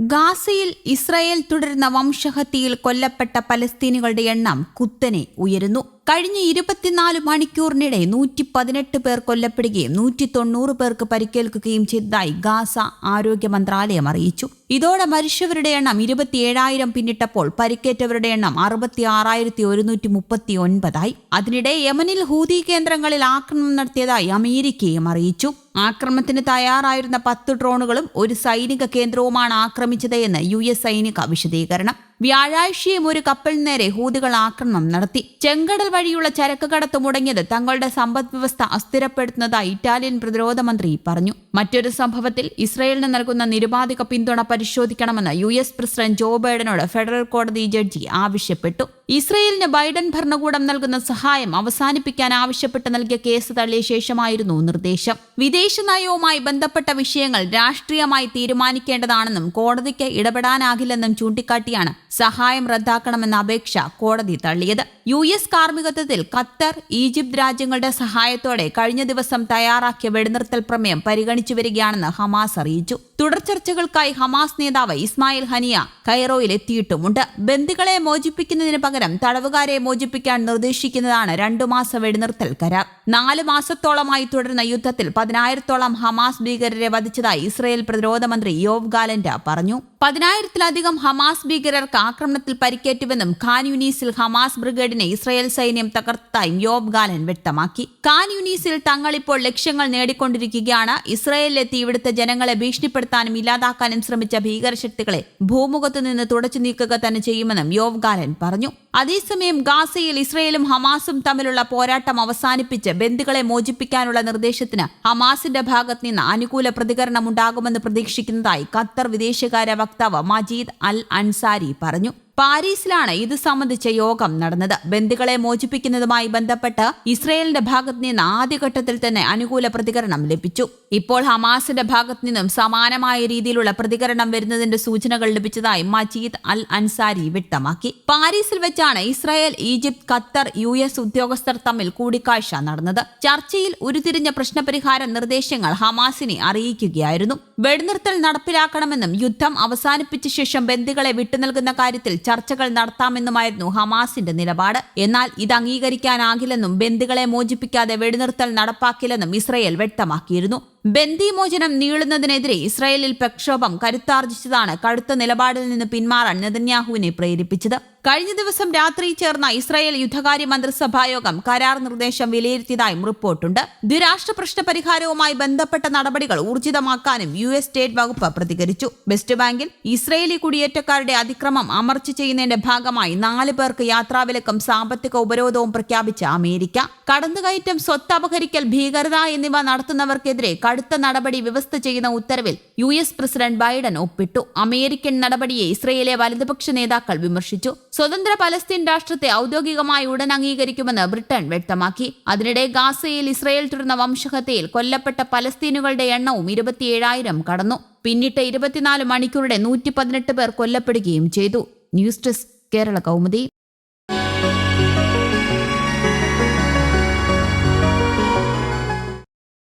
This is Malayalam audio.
ഗാസയിൽ ഇസ്രായേൽ തുടരുന്ന വംശഹത്യയിൽ കൊല്ലപ്പെട്ട പലസ്തീനുകളുടെ എണ്ണം കുത്തനെ ഉയരുന്നു. കഴിഞ്ഞ ഇരുപത്തിനാല് മണിക്കൂറിനിടെ നൂറ്റി പതിനെട്ട് പേർ കൊല്ലപ്പെടുകയും നൂറ്റി തൊണ്ണൂറ് പേർക്ക് പരിക്കേൽക്കുകയും ചെയ്തതായി ഗാസ ആരോഗ്യ മന്ത്രാലയം അറിയിച്ചു. ഇതോടെ മരിച്ചവരുടെ എണ്ണം ഇരുപത്തിയേഴായിരം പിന്നിട്ടപ്പോൾ പരിക്കേറ്റവരുടെ എണ്ണം അറുപത്തി ആറായിരത്തി ഒരുന്നൂറ്റി മുപ്പത്തി ഒൻപതായി അതിനിടെ യമനിൽ ഹൂതി കേന്ദ്രങ്ങളിൽ ആക്രമണം നടത്തിയതായി അമേരിക്കയും അറിയിച്ചു. ആക്രമണത്തിന് തയ്യാറായിരുന്ന പത്ത് ഡ്രോണുകളും ഒരു സൈനിക കേന്ദ്രവുമാണ് ആക്രമിച്ചത് എന്ന് യു എസ് സൈനിക വിശദീകരണം. വ്യാഴാഴ്ചയും ഒരു കപ്പലിന് നേരെ ഹൂതികൾ ആക്രമണം നടത്തി. ചെങ്കടൽ വഴിയുള്ള ചരക്ക് കടത്ത് മുടങ്ങിയത് തങ്ങളുടെ സമ്പദ് വ്യവസ്ഥ അസ്ഥിരപ്പെടുത്തുന്നതായി ഇറ്റാലിയൻ പ്രതിരോധ മന്ത്രി പറഞ്ഞു. മറ്റൊരു സംഭവത്തിൽ ഇസ്രയേലിന് നൽകുന്ന നിരുപാധിക പിന്തുണ പരിശോധിക്കണമെന്ന് യു എസ് പ്രസിഡന്റ് ജോ ബൈഡനോട് ഫെഡറൽ കോടതി ജഡ്ജി ആവശ്യപ്പെട്ടു. ഇസ്രയേലിന് ബൈഡൻ ഭരണകൂടം നൽകുന്ന സഹായം അവസാനിപ്പിക്കാൻ ആവശ്യപ്പെട്ട് നൽകിയ കേസ് തള്ളിയ ശേഷമായിരുന്നു നിർദ്ദേശം. വിദേശ നയവുമായി ബന്ധപ്പെട്ട വിഷയങ്ങൾ രാഷ്ട്രീയമായി തീരുമാനിക്കേണ്ടതാണെന്നും കോടതിക്ക് ഇടപെടാനാകില്ലെന്നും ചൂണ്ടിക്കാട്ടിയാണ് സഹായം റദ്ദാക്കണമെന്ന അപേക്ഷ കോടതി തള്ളിയത്. യു എസ് കാർമ്മികത്വത്തിൽ ഖത്തർ ഈജിപ്ത് രാജ്യങ്ങളുടെ സഹായത്തോടെ കഴിഞ്ഞ ദിവസം തയ്യാറാക്കിയ വെടിനിർത്തൽ പ്രമേയം പരിഗണിച്ചു വരികയാണെന്ന് ഹമാസ് അറിയിച്ചു. തുടർ ചർച്ചകൾക്കായി ഹമാസ് നേതാവ് ഇസ്മായിൽ ഹനിയ കൈറോയിൽ എത്തിയിട്ടുമുണ്ട്. ബന്ദികളെ മോചിപ്പിക്കുന്നതിന് പകരം തടവുകാരെ മോചിപ്പിക്കാൻ നിർദ്ദേശിക്കുന്നതാണ് രണ്ടു മാസ വെടിനിർത്തൽ കരാർ. നാല് മാസത്തോളമായി തുടരുന്ന യുദ്ധത്തിൽ പതിനായിരത്തോളം ഹമാസ് ഭീകരരെ വധിച്ചതായി ഇസ്രയേൽ പ്രതിരോധ മന്ത്രി യോവ് ഗാലൻഡ പറഞ്ഞു. പതിനായിരത്തിലധികം ഹമാസ് ഭീകരർക്ക് ആക്രമണത്തിൽ പരിക്കേറ്റുവെന്നും ഖാൻ യുനീസിൽ ഹമാസ് ബ്രിഗേഡിനെ ഇസ്രയേൽ സൈന്യം തകർത്തതായും യോബ് ഗാലൻ വ്യക്തമാക്കി. ഖാൻ യുനീസിൽ തങ്ങളിപ്പോൾ ലക്ഷ്യങ്ങൾ നേടിക്കൊണ്ടിരിക്കുകയാണ്. ഇസ്രയേലിലെത്തി ഇവിടുത്തെ ജനങ്ങളെ ഭീഷണിപ്പെടുത്താനും ഇല്ലാതാക്കാനും ശ്രമിച്ച ഭീകരശക്തികളെ ഭൂമുഖത്തു നിന്ന് തുടച്ചു നീക്കുക തന്നെ ചെയ്യുമെന്നും യോവ് ഗാലൻ പറഞ്ഞു. അതേസമയം ഗാസയിൽ ഇസ്രയേലും ഹമാസും തമ്മിലുള്ള പോരാട്ടം അവസാനിപ്പിച്ച് ബന്ദികളെ മോചിപ്പിക്കാനുള്ള നിർദ്ദേശത്തിന് ഹമാസിന്റെ ഭാഗത്ത് നിന്ന് അനുകൂല പ്രതികരണം ഉണ്ടാകുമെന്ന് പ്രതീക്ഷിക്കുന്നതായി ഖത്തർ വിദേശകാര്യ വക്താവ് മജീദ് അൽ അൻസാരി പറഞ്ഞു. പാരീസിലാണ് ഇത് സംബന്ധിച്ച യോഗം നടന്നത്. ബന്ദികളെ മോചിപ്പിക്കുന്നതുമായി ബന്ധപ്പെട്ട് ഇസ്രയേലിന്റെ ഭാഗത്ത് നിന്ന് ആദ്യഘട്ടത്തിൽ തന്നെ അനുകൂല പ്രതികരണം ലഭിച്ചു. ഇപ്പോൾ ഹമാസിന്റെ ഭാഗത്ത് നിന്നും സമാനമായ രീതിയിലുള്ള പ്രതികരണം വരുന്നതിന്റെ സൂചനകൾ ലഭിച്ചതായി മജീദ് അൽ അൻസാരി വ്യക്തമാക്കി. പാരീസിൽ വെച്ചാണ് Israel Egypt Qatar U S ഉദ്യോഗസ്ഥർ തമ്മിൽ കൂടിക്കാഴ്ച നടന്നത്. ചർച്ചയിൽ ഉരുതിരിഞ്ഞ പ്രശ്നപരിഹാര നിർദ്ദേശങ്ങൾ ഹമാസിനെ അറിയിക്കുകയായിരുന്നു. വെടിനിർത്തൽ നടപ്പിലാക്കണമെന്നും യുദ്ധം അവസാനിപ്പിച്ച ശേഷം ബന്ദികളെ വിട്ടുനൽകുന്ന കാര്യത്തിൽ ചർച്ചകൾ നടത്താമെന്നുമായിരുന്നു ഹമാസിന്റെ നിലപാട്. എന്നാൽ ഇത് അംഗീകരിക്കാനാകില്ലെന്നും ബന്ദികളെ മോചിപ്പിക്കാതെ വെടിനിർത്തൽ നടപ്പാക്കില്ലെന്നും ഇസ്രയേൽ വ്യക്തമാക്കിയിരുന്നു. ബന്ദിമോചനം നീളുന്നതിനെതിരെ ഇസ്രായേലിൽ പ്രക്ഷോഭം കരുത്താർജിച്ചതാണ് കടുത്ത നിലപാടിൽ നിന്ന് പിന്മാറാൻ നെതന്യാഹുവിനെ പ്രേരിപ്പിച്ചത്. കഴിഞ്ഞ ദിവസം രാത്രി ചേർന്ന ഇസ്രായേൽ യുദ്ധകാര്യ മന്ത്രിസഭായോഗം കരാർ നിർദ്ദേശം വിലയിരുത്തിയതായും റിപ്പോർട്ടുണ്ട്. ദ്വിരാഷ്ട്ര പ്രശ്ന പരിഹാരവുമായി ബന്ധപ്പെട്ട നടപടികൾ ഊർജിതമാക്കാനും യു എസ് സ്റ്റേറ്റ് വകുപ്പ് പ്രതികരിച്ചു. വെസ്റ്റ് ബാങ്കിൽ ഇസ്രയേലി കുടിയേറ്റക്കാരുടെ അതിക്രമം അമർച്ച ചെയ്യുന്നതിന്റെ ഭാഗമായി നാല് പേർക്ക് യാത്രാവിലക്കും സാമ്പത്തിക ഉപരോധവും പ്രഖ്യാപിച്ച അമേരിക്ക. കടന്നുകയറ്റം സ്വത്ത് അപഹരിക്കൽ ഭീകരത എന്നിവ നടത്തുന്നവർക്കെതിരെ കടുത്ത നടപടി വ്യവസ്ഥ ചെയ്യുന്ന ഉത്തരവിൽ യു എസ് പ്രസിഡന്റ് ബൈഡൻ ഒപ്പിട്ടു. അമേരിക്കൻ നടപടിയെ ഇസ്രയേലിലെ വലതുപക്ഷ നേതാക്കൾ വിമർശിച്ചു. സ്വതന്ത്ര പലസ്തീൻ രാഷ്ട്രത്തെ ഔദ്യോഗികമായി ഉടൻ അംഗീകരിക്കുമെന്ന് ബ്രിട്ടൻ വ്യക്തമാക്കി. അതിനിടെ ഗാസയിൽ ഇസ്രയേൽ തുടർന്ന വംശഹത്യയിൽ കൊല്ലപ്പെട്ട പലസ്തീനുകളുടെ എണ്ണവും ഇരുപത്തിയേഴായിരം കടന്നു. പിന്നിട്ട ഇരുപത്തിനാല് മണിക്കൂറുടെ നൂറ്റി പതിനെട്ട് പേർ കൊല്ലപ്പെടുകയും ചെയ്തു. News desk Kerala Kaumudi.